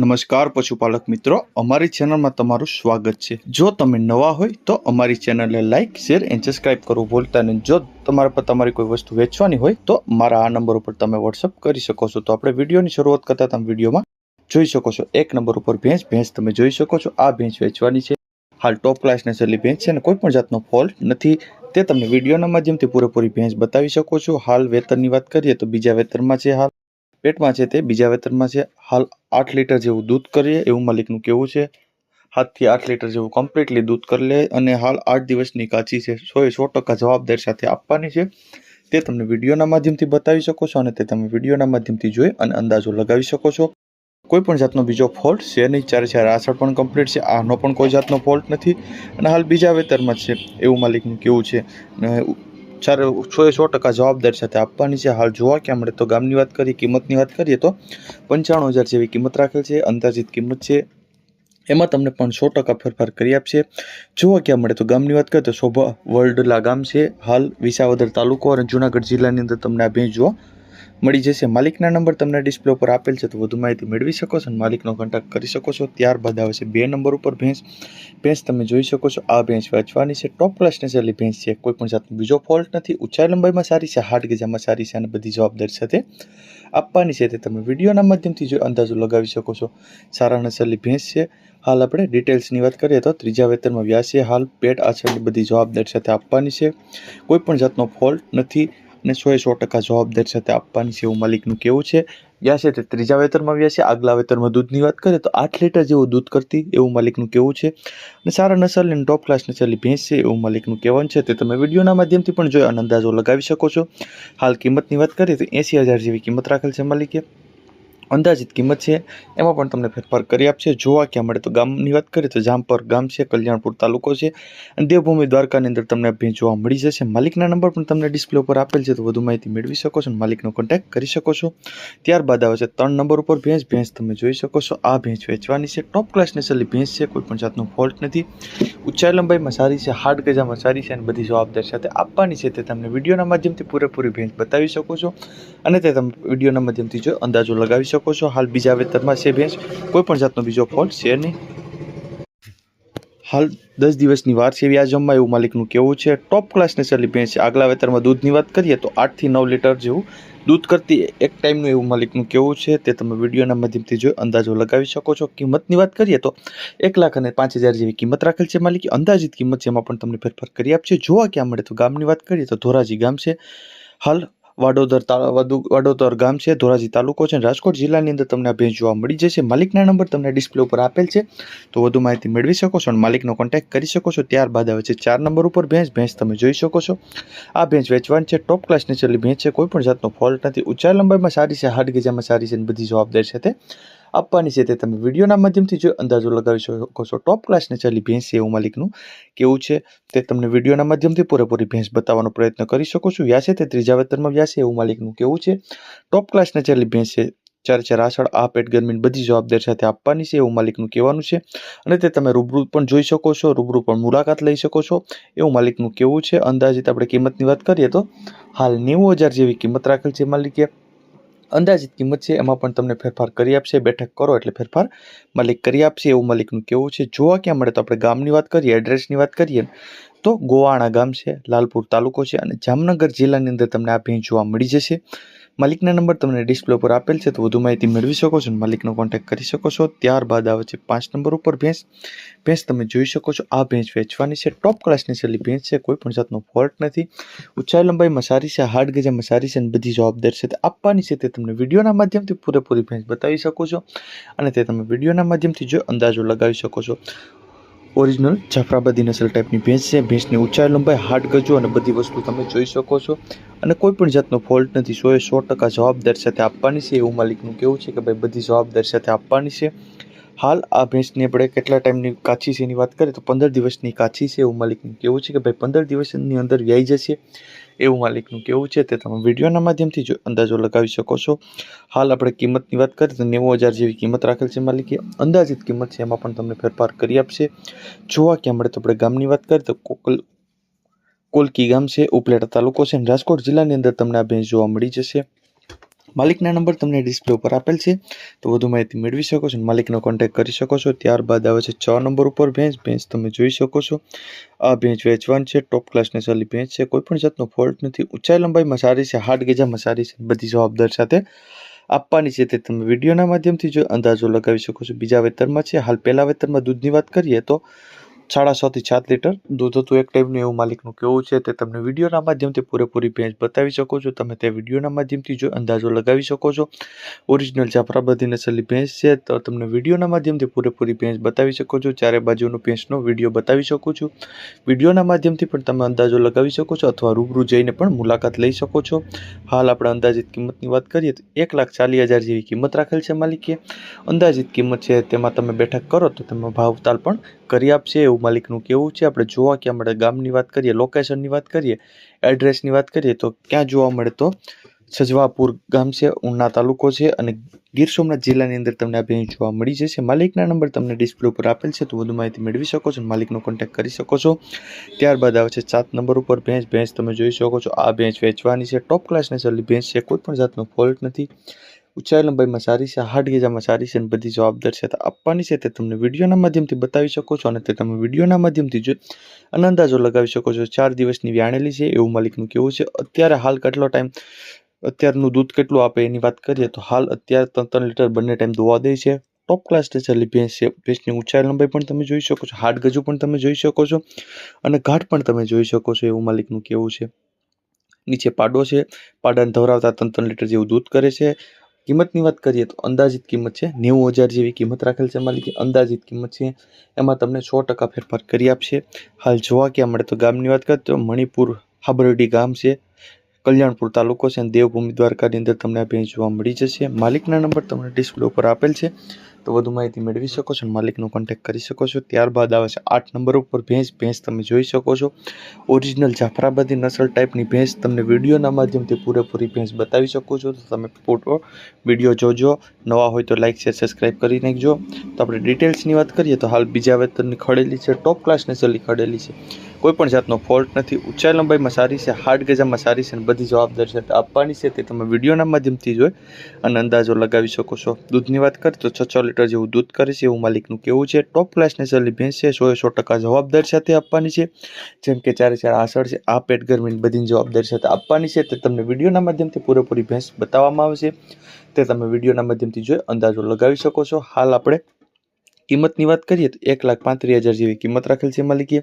નમસ્કાર પશુપાલક મિત્રો, અમારી ચેનલમાં તમારું સ્વાગત છે. જો તમે નવા હોય તો અમારી ચેનલને લાઇક શેર એન્ડ સબસ્ક્રાઇબ કરવું ભૂલતા નહીં. જો તમારા પર તમારી કોઈ વસ્તુ વેચવાની હોય તો મારા આ નંબર ઉપર તમે વોટ્સઅપ કરી શકો છો. તો આપણે વિડીયોની શરૂઆત કરતા તમે વિડીયોમાં. જોઈ શકો છો, એક નંબર ઉપર ભેંસ ભેંસ તમે જોઈ શકો છો. આ ભેંસ વેચવાની છે. હાલ ટોપ ક્લાસની છેલ્લી ભેંસ છે અને કોઈ પણ જાતનો ફોલ્ટ નથી. તે તમને વિડીયોના માધ્યમથી પૂરેપૂરી ભેંસ બતાવી શકો છો. હાલ વેતનની વાત કરીએ તો બીજા વેતનમાં છે હાલ પેટમાં છે તે, બીજા વેતનમાં છે. હાલ આઠ લીટર જેવું દૂધ કરીએ, એવું માલિકનું કેવું છે. સાતથી આઠ લીટર જેવું કમ્પ્લીટલી દૂધ કરી લે અને હાલ આઠ દિવસની કાચી છે. સો એ સો ટકા જવાબદાર સાથે આપવાની છે. તે તમને વિડીયોના માધ્યમથી બતાવી શકો છો અને તે તમે વિડીયોના માધ્યમથી જોઈ અને અંદાજો લગાવી શકો છો. કોઈ પણ જાતનો બીજો ફોલ્ટ છે નહીં. ચારે ચાર આસળ પણ કમ્પ્લીટ છે, આનો પણ કોઈ જાતનો ફોલ્ટ નથી. અને હાલ બીજા વેતરમાં છે, એવું માલિકનું કેવું છે. ચારે સો એ સો ટકા જવાબદાર સાથે આપવાની છે. હાલ જોવા ક્યાં મળે તો ગામની વાત કરીએ, કિંમતની વાત કરીએ તો પંચાણું હજાર જેવી કિંમત રાખેલ છે. અંદાજિત કિંમત છે એમાં તમને પણ સો ટકા ફેરફાર કરી આપશે. જોવા ક્યાં મળે તો ગામની વાત કરીએ તો શોભા વર્લ્ડલા ગામ છે. હાલ વિસાવદર તાલુકો અને જુનાગઢ જિલ્લાની અંદર તમને આ ભેંસ જોવા મળી જશે. માલિકના નંબર તમને ડિસ્પ્લે ઉપર આપેલ છે, તો વધુ માહિતી મેળવી શકો છો અને માલિકનો કોન્ટેક્ટ કરી શકો છો. ત્યારબાદ આવે છે બે નંબર ઉપર ભેંસ. ભેંસ તમે જોઈ શકો છો, આ ભેંસ વેચવાની છે. ટોપ ક્લાસ નેચરલી ભેંસ છે. કોઈ પણ જાતનો બીજો ફોલ્ટ નથી. ઊંચાઈ લંબાઈમાં સારી છે હાટ ગજામાં સારી છે અને બધી જવાબદારી સાથે આપવાની છે. તે તમે વિડીયોના માધ્યમથી જો અંદાજો લગાવી શકો છો. સારા નસલની ભેંસ છે. હાલ આપણે ડિટેલ્સની વાત કરીએ તો ત્રીજા વેતનમાં વ્યાસ હાલ પેટ આછળની બધી જવાબદારી સાથે આપવાની છે. કોઈ પણ જાતનો ફોલ્ટ નથી. અને એ સો ટકા જવાબદારી સાથે આપવાની છે એવું માલિકનું કેવું છે. વ્યાસ છે તે ત્રીજા વેતરમાં વ્યાસ છે, આગલા વેતરમાં દૂધની વાત કરીએ તો આઠ લીટર જેવું દૂધ કરતી એવું માલિકનું કેવું છે. અને સારા નસલની ટોપ ક્લાસ નસલની ભેંસ છે એવું માલિકનું કહેવાનું છે. તે તમે વિડીયોના માધ્યમથી પણ જોઈ અને અંદાજો લગાવી શકો છો. હાલ કિંમતની વાત કરીએ તો એંસી હજાર જેવી કિંમત રાખેલ છે માલિકે. અંદાજિત કિંમત છે. એમાં પણ તમને ફેરફાર કરી આપશે. જોવા ક્યાં મળે તો ગામની વાત કરીએ તો જામપર ગામ છે, કલ્યાણપુર તાલુકો છે. અને દેવભૂમિ દ્વારકાની અંદર તમને ભેં જોવા મળી જશે. માલિકના નંબર પણ તમને ડિસ્પ્લે ઉપર આપેલ છે, તો વધુ માહિતી મેળવી શકો છો માલિકનો કોન્ટેક્ટ કરી શકો છો. ત્યારબાદ આવે છે ત્રણ નંબર ઉપર ભેંસ. ભેંસ તમે જોઈ શકો છો. આ ભેંસ વેચવાની છે. ટોપ ક્લાસ નસલની ભેંસ છે. કોઈ પણ જાતનો ફોલ્ટ નથી. ઊંચાઈ લંબાઈમાં સારી છે હાડ ગજામાં સારી છે અને બધી જવાબદારી સાથે આપવાની છે. તે તમને વિડીયોના માધ્યમથી પૂરેપૂરી ભેંસ બતાવી શકો છો. અને તે તમે વિડીયોના માધ્યમથી જો અંદાજો લગાવી શકો છો. હાલ બીજા વેતરમાં છે ભેંસ. કોઈ પણ જાતનો બીજો ફોલ્ટ છે નહીં. હાલ દસ દિવસની વાર છે વ્યાજમમાં એવું માલિકનું કેવું છે. ટોપ ક્લાસની સલી ભેંસ છે. આગલા વેતરમાં દૂધની વાત કરીએ તો આઠથી નવ લીટર જેવું દૂધ કરતી એક ટાઈમનું એવું માલિકનું કેવું છે. તે તમે વિડીયોના માધ્યમથી જોઈ અંદાજો લગાવી શકો છો. કિંમતની વાત કરીએ તો એક લાખ અને પાંચ હજાર જેવી કિંમત રાખેલ છે માલિકી. અંદાજિત કિંમત એમાં પણ તમને ફેરફાર કરી આપશે. જોવા ક્યાં મળે તો ગામની વાત કરીએ તો ધોરાજી ગામ છે. હાલ વાડોદર વાડોદર ગામ છે, ધોરાજી તાલુકો છે રાજકોટ જિલ્લાની અંદર તમને આ જોવા મળી જશે. માલિકના નંબર તમને ડિસ્પ્લે ઉપર આપેલ છે. તો વધુ માહિતી મેળવી શકો છો અને માલિકનો કોન્ટેક્ટ કરી શકો છો. ત્યારબાદ આવે છે ચાર નંબર ઉપર ભેંસ. ભેંસ તમે જોઈ શકો છો. આ ભેંસ વેચવાની છે. ટોપ ક્લાસની છેલ્લી ભેંસ છે. કોઈ પણ જાતનો ફોલ્ટ નથી. ઊંચાઈ લંબાઈમાં સારી છે હાડ ગજામાં સારી છે અને બધી જવાબદારી છે તે આપવાની છે તે તમે વિડીયોના માધ્યમથી જો અંદાજો લગાવી શકો છો ટોપ ક્લાસની ચાલી ભેંસ છે એવું માલિકનું. કેવું છે? તે તમને વિડીયોના માધ્યમથી પૂરેપૂરી ભેંસ બતાવવાનો પ્રયત્ન કરી શકો છો. વ્યાસે તે ત્રીજા વેતનમાં વ્યાસે એવું માલિકનું. કેવું છે? ટોપ ક્લાસની ચાલી ભેંસ છે. ચાર ચાર આસળ આ પેટ ગરમીની બધી જવાબદારી સાથે આપવાની છે એવું માલિકનું કહેવાનું છે. અને તે તમે રૂબરૂ પણ જોઈ શકો છો, રૂબરૂ પણ મુલાકાત લઈ શકો છો. એવું માલિકનું કેવું છે? અંદાજિત આપણે કિંમતની વાત કરીએ તો હાલ નેવું હજાર જેવી કિંમત રાખેલ છે માલિકે. અંદાજિત કિંમત છે, એમાં પણ તમને ફેરફાર કરી આપશે, બેઠક કરો એટલે ફેરફાર માલિક કરી આપશે એવું માલિકનું કેવું છે. જોવા ક્યાં મળે તો આપણે ગામની વાત કરીએ, એડ્રેસની વાત કરીએ, તો ગોવાણા ગામ છે, લાલપુર તાલુકો છે અને જામનગર જિલ્લાની અંદર તમને આ ભેંસ જોવા મળી જશે. માલિકના નંબર તમને ડિસ્પ્લે ઉપર આપેલ છે, તો વધુ માહિતી મેળવી શકો છો માલિકનો કોન્ટેક્ટ કરી શકો છો. ત્યારબાદ આવે છે પાંચ નંબર ઉપર ભેંસ. ભેંસ તમે જોઈ શકો છો, આ ભેંસ વેચવાની છે. ટોપ ક્લાસની છેલ્લી ભેંસ છે, કોઈ પણ જાતનો ફોલ્ટ નથી. ઊંચાઈ લંબાઈમાં સારી છે હાડ ગજામાં સારી છે અને બધી જવાબદારી છે તે આપવાની છે, તે તમને વિડીયોના માધ્યમથી પૂરેપૂરી ભેંસ બતાવી શકો છો અને તે તમે વિડીયોના માધ્યમથી જો અંદાજો લગાવી શકો છો. ઓરિજિનલ જાફરાબાદી નસલ ટાઈપની ભેંસ છે. ભેંસની ઊંચાઈ, લંબાઈ, હાડ, ગજો અને બધી વસ્તુ તમે જોઈ શકો છો. અને કોઈ પણ જાતનો ફોલ્ટ નથી. સો એ સો ટકા જવાબદારી સાથે આપવાની છે. એવું માલિકનું કેવું છે કે ભાઈ, બધી જવાબદારી સાથે આપવાની છે. હાલ આ ભેંસની આપણે કેટલા ટાઈમની કાચી છે એની વાત કરીએ તો પંદર દિવસની કાચી છે. એવું માલિકનું કેવું છે કે ભાઈ, પંદર દિવસની અંદર વ્યાઈ જશે. એવું માલિકનું કેવું છે તે તમે વિડીયોના માધ્યમથી જો અંદાજો લગાવી શકો છો. હાલ આપણે કિંમતની વાત કરીએ તો નેવું હજાર જેવી કિંમત રાખેલ છે માલિકે. અંદાજિત કિંમત છે એમાં પણ તમને ફેરફાર કરી આપશે. જોવા ક્યાં મળે તો આપણે ગામની વાત કરીએ તો કોકલ કોલકી ગામ છે, ઉપલેટા તાલુકો છે રાજકોટ જિલ્લાની અંદર તમને આ ભેંસ જોવા મળી જશે. માલિકના નંબર તમને ડિસ્પ્લે ઉપર આપેલ છે. તો વધુ માહિતી મેળવી શકો છો માલિકનો કોન્ટેક્ટ કરી શકો છો. ત્યારબાદ આવે છે છ નંબર ઉપર ભેંસ ભેંસ તમે જોઈ શકો છો. આ ભેંસ વેચવાન છે. ટોપ ક્લાસ નેસરલી ભેંસ છે. કોઈ પણ જાતનો ફોલ્ટ નથી. ઊંચાઈ લંબાઈમાં સારી છે. હાડ ગેજામાં સારી છે. બધી જવાબદાર સાથે આપવાની છે. તે તમે વિડીયોના માધ્યમથી જો અંદાજો લગાવી શકો છો. બીજા વેતરમાં છે. હાલ પહેલા વેતરમાં દૂધની વાત કરીએ તો સાડા છ થી સાત લીટર દૂધ હતું એક ટાઈપનું એવું માલિકનું કેવું છે. તે તમને વિડીયોના માધ્યમથી પૂરેપૂરી ભેંસ બતાવી શકો છો. તમે તે વિડીયોના માધ્યમથી જો અંદાજો લગાવી શકો છો. ઓરિજિનલ જાફરાબાદી નસલની ભેંસ છે, તો તમને વિડીયોના માધ્યમથી પૂરેપૂરી ભેંસ બતાવી શકો છો. ચારે બાજુનો ભેંસનો વીડિયો બતાવી શકું છું. વિડીયોના માધ્યમથી પણ તમે અંદાજો લગાવી શકો છો અથવા રૂબરૂ જઈને પણ મુલાકાત લઈ શકો છો. હાલ આપણે અંદાજિત કિંમતની વાત કરીએ તો એક લાખ ચાલીસ હજાર જેવી કિંમત રાખેલ છે માલિકે. અંદાજિત કિંમત છે, તેમાં તમે બેઠક કરો તો તમે ભાવતાલ પણ કરી આપશે, એવું માલિકનું કેવું છે? આપણે જોવા ક્યાં મળે ગામની વાત કરીએ લોકેશનની વાત કરીએ એડ્રેસની વાત કરીએ, તો ક્યાં જોવા મળે તો? સજવાપુર ગામ છે, ઉના તાલુકો છે અને ગીર સોમનાથ જિલ્લાની અંદર તમને આ ભેંસ જોવા મળી જશે. માલિકના નંબર તમને ડિસ્પ્લે ઉપર આપેલ છે, તો વધુ માહિતી મેળવી શકો છો માલિકનો કોન્ટેક્ટ કરી શકો છો. ત્યારબાદ આવે છે સાત નંબર ઉપર ભેંસ. ભેંસ તમે જોઈ શકો છો, આ ભેંસ વેચવાની છે ટોપ ક્લાસની સરલી ભેંસ છે, કોઈ પણ જાતનો ફોલ્ટ નથી. ઊંચાઈ લંબાઈમાં સારી છે હાડ ગેજામાં સારી છે અને બધી જવાબદાર છે. તો આપવાની છે તે તમને વિડીયોના માધ્યમથી બતાવી શકો છો અને તે તમે વિડીયોના માધ્યમથી જોઈ અને અંદાજો લગાવી શકો છો. ચાર દિવસની વ્યાણેલી છે, એવું માલિકનું કેવું છે. અત્યારે હાલ કેટલો ટાઈમ અત્યારનું દૂધ કેટલું આપે એની વાત કરીએ તો હાલ અત્યારે ત્રણ ત્રણ લીટર બંને ટાઈમ દોવા દે છે. ટોપ ક્લાસ ટેચરલી ભેંસ છે, ભેંસની ઊંચાઈ લંબાઈ પણ તમે જોઈ શકો છો. હાડ ગજુ પણ તમે જોઈ શકો છો અને ઘાટ પણ તમે જોઈ શકો છો એવું માલિકનું કેવું છે. નીચે પાડો છે, પાડાને ધવરાવતા ત્રણ ત્રણ લીટર જેવું દૂધ કરે છે. કિંમતની વાત કરીએ તો અંદાજિત કિંમત છે નેવું હજાર જેવી કિંમત રાખેલ છે માલિકે. અંદાજિત કિંમત છે એમાં તમને સો ટકા ફેરફાર કરી આપશે. હાલ જોવા ક્યાં મળે તો ગામની વાત કરીએ તો મણિપુર હાબરડી ગામ છે, કલ્યાણપુર તાલુકો છે અને દેવભૂમિ દ્વારકાની અંદર તમને આ ભેંસ જોવા મળી જશે. માલિકના નંબર તમને ડિસ્પ્લે ઉપર આપેલ છે. તો વધુ માહિતી મેળવી શકો છો માલિકનો કોન્ટેક્ટ કરી શકો છો. ત્યારબાદ આવે છે આઠ નંબર ઉપર ભેંસ ભેંસ તમે જોઈ શકો છો. ઓરિજિનલ જાફરાબાદી નસલ ટાઈપની ભેંસ તમને વિડીયોના માધ્યમથી પૂરેપૂરી ભેંસ બતાવી શકો છો. તો તમે ફોટો વીડિયો જોજો. નવા હોય તો લાઇક શેર સબસ્ક્રાઈબ કરી નાખજો. તો આપણે ડિટેલ્સની વાત કરીએ તો હાલ બીજા વેતનની ખડેલી છે. ટોપ ક્લાસની સલી ખડેલી છે. કોઈ પણ જાતનો ફોલ્ટ નથી. ઊંચાઈ લંબાઈમાં સારી છે હાર્ડ ગજામાં સારી છે અને બધી જવાબદારી સાથે આપવાની છે તે તમે વિડીયોના માધ્યમથી જોઈ અને અંદાજો લગાવી શકો છો. દૂધની વાત કરીએ તો છ છ લીટર જેવું દૂધ કરે છે એવું માલિકનું કેવું છે. ટોપ ક્લાસ નેચરલી ભેંસ છે સો સો ટકા જવાબદાર સાથે આપવાની છે. જેમ કે ચારે ચાર આસળ છે, આ પેટ ગરમીની બધી જવાબદારી સાથે આપવાની છે. તે તમને વિડીયોના માધ્યમથી પૂરેપૂરી ભેંસ બતાવવામાં આવશે તે તમે વિડીયોના માધ્યમથી જોઈ અંદાજો લગાવી શકો છો. હાલ આપણે કિંમતની વાત કરીએ તો એક લાખ પાંત્રીસ હજાર જેવી કિંમત રાખેલ છે માલિકે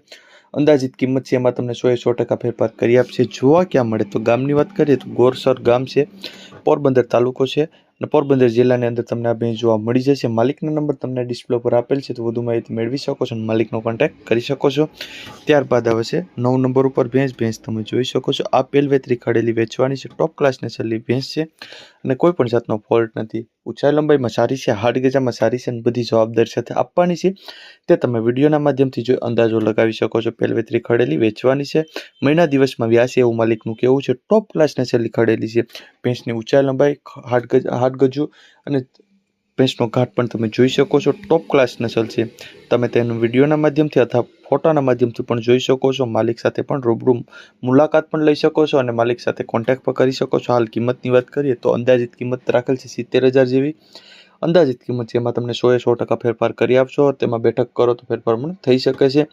અંદાજિત કિંમત છે એમાં તમને સો એ સો ટકા ફેરફાર કરી આપશે. જોવા ક્યાં મળે તો ગામની વાત કરીએ તો ગોરસર ગામ છે. પોરબંદર તાલુકો છે અને પોરબંદર જિલ્લાની અંદર તમને આ બેંક જોવા મળી જશે. માલિકનો નંબર તમને ડિસ્પ્લે પર આપેલ છે, તો વધુ માહિતી મેળવી શકો છો અને માલિકનો કોન્ટેક્ટ કરી શકો છો. ત્યારબાદ આવે છે, નવ નંબર ઉપર ભેંસ ભેંસ તમે જોઈ શકો છો. આ પેલવેતરી ખડેલી વેચવાની છે. ટોપ ક્લાસની છેલ્લી ભેંસ છે અને કોઈ પણ જાતનો ફોલ્ટ નથી. ઊંચાઈ લંબાઈમાં સારી છે, હાડ ગજામાં સારી છે અને બધી જવાબદારી સાથે આપવાની છે. તે તમે વિડીયોના માધ્યમથી જોઈ અંદાજો લગાવી શકો છો. પેલવેતરી ખડેલી વેચવાની છે. મહિના દિવસમાં વ્યાસી એવું માલિકનું કેવું છે ટોપ ક્લાસને છેલ્લી ખડેલી છે. ભેંસની ઊંચાઈ લંબાઈ હાડ ગજ અને ભેંસનો ઘાટ પણ તમે જોઈ શકો છો. ટોપ ક્લાસ નસલ છે. તમે તેનું વિડીયોના માધ્યમથી અથવા ફોટાના માધ્યમથી પણ જોઈ શકો છો. માલિક સાથે પણ રૂબરૂ મુલાકાત પણ લઈ શકો છો અને માલિક સાથે કોન્ટેક્ટ પણ કરી શકો છો. હાલ કિંમતની વાત કરીએ તો અંદાજિત કિંમત રાખેલ છે સિત્તેર હજાર જેવી. અંદાજિત કિંમત એમાં તમને સો એ સો ટકા ફેરફાર કરી આપશો. તેમાં બેઠક કરો તો ફેરફાર પણ થઈ શકે છે.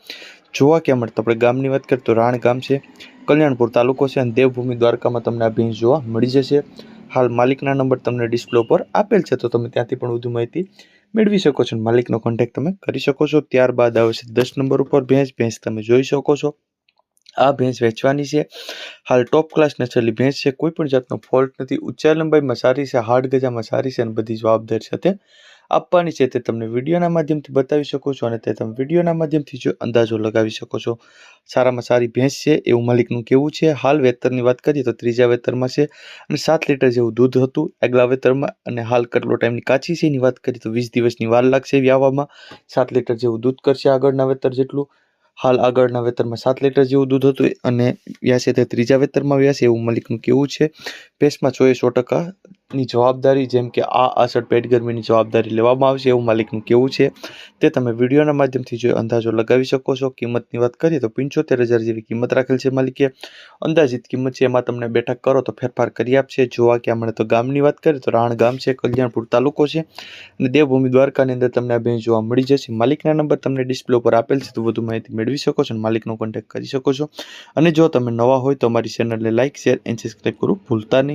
જોવા ક્યાં મળે આપણે ગામની વાત કરીએ તો રાણ ગામ છે. કલ્યાણપુર તાલુકો છે અને દેવભૂમિ દ્વારકામાં તમને આ ભેંસ જોવા મળી જશે. હાલ માલિકના નંબર તમને ડિસ્પ્લે ઉપર આપેલ છે, તો તમે ત્યાંથી પણ વધુ માહિતી મેળવી શકો છો માલિકનો કોન્ટેક્ટ તમે કરી શકો છો. ત્યારબાદ આવે છે દસ નંબર ઉપર ભેંસ ભેંસ તમે જોઈ શકો છો. આ ભેંસ વેચવાની છે. હાલ ટોપ ક્લાસ નસલી ભેંસ છે, કોઈ પણ જાતનો ફોલ્ટ નથી. ઊંચા લંબાઈમાં સારી છે હાડ ગજામાં સારી છે અને બધી જવાબદારી સાથે આપવાની છે તે તમને વિડીયોના માધ્યમથી બતાવી શકો છો અને તે તમે વિડીયોના માધ્યમથી જો અંદાજો લગાવી શકો છો. સારામાં સારી ભેંસ છે એવું માલિકનું કેવું છે. હાલ વેતરની વાત કરીએ તો ત્રીજા વેતરમાં છે અને સાત લીટર જેવું દૂધ હતું. આગલા વેતરમાં અને હાલ કેટલો ટાઈમની કાચી છે એની વાત કરીએ તો વીસ દિવસની વાર લાગશે વ્યાવામાં સાત લીટર જેવું દૂધ કરશે આગળના વેતર જેટલું. હાલ આગળના વેતરમાં સાત લીટર જેવું દૂધ હતું અને વ્યાસે તે ત્રીજા વેતરમાં વ્યાસે એવું મલિકનું કેવું છે. ભેંસમાં સો એ સો ટકા ની જવાબદારી, જેમ કે આ અસર પેટ ગરમીની જવાબદારી લેવામાં આવશે એવું માલિકનું કેવું છે. તે તમે વિડીયોના માધ્યમથી જો અંદાજો લગાવી શકો છો. કિંમતની વાત કરીએ તો પંચોતેર હજાર જેવી કિંમત રાખેલ છે માલિકે. અંદાજિત કિંમત છે એમાં તમને બેઠક કરો તો ફેરફાર કરી આપશે. જોવા કે હમણાં તો ગામની વાત કરીએ તો રાણ ગામ છે, કલ્યાણપુર તાલુકો છે. અને દેવભૂમિ દ્વારકાની અંદર તમને આ ભેંસ જોવા મળી જશે. માલિકના નંબર તમને ડિસ્પ્લે ઉપર આપેલ છે, તો વધુ માહિતી મેળવી શકો છો અને માલિકનો કોન્ટેક્ટ કરી શકો છો. અને જો તમે નવા હોય તો અમારી ચેનલને લાઇક શેર એન્ડ સબસ્ક્રાઈબ કરવું ભૂલતા નહીં.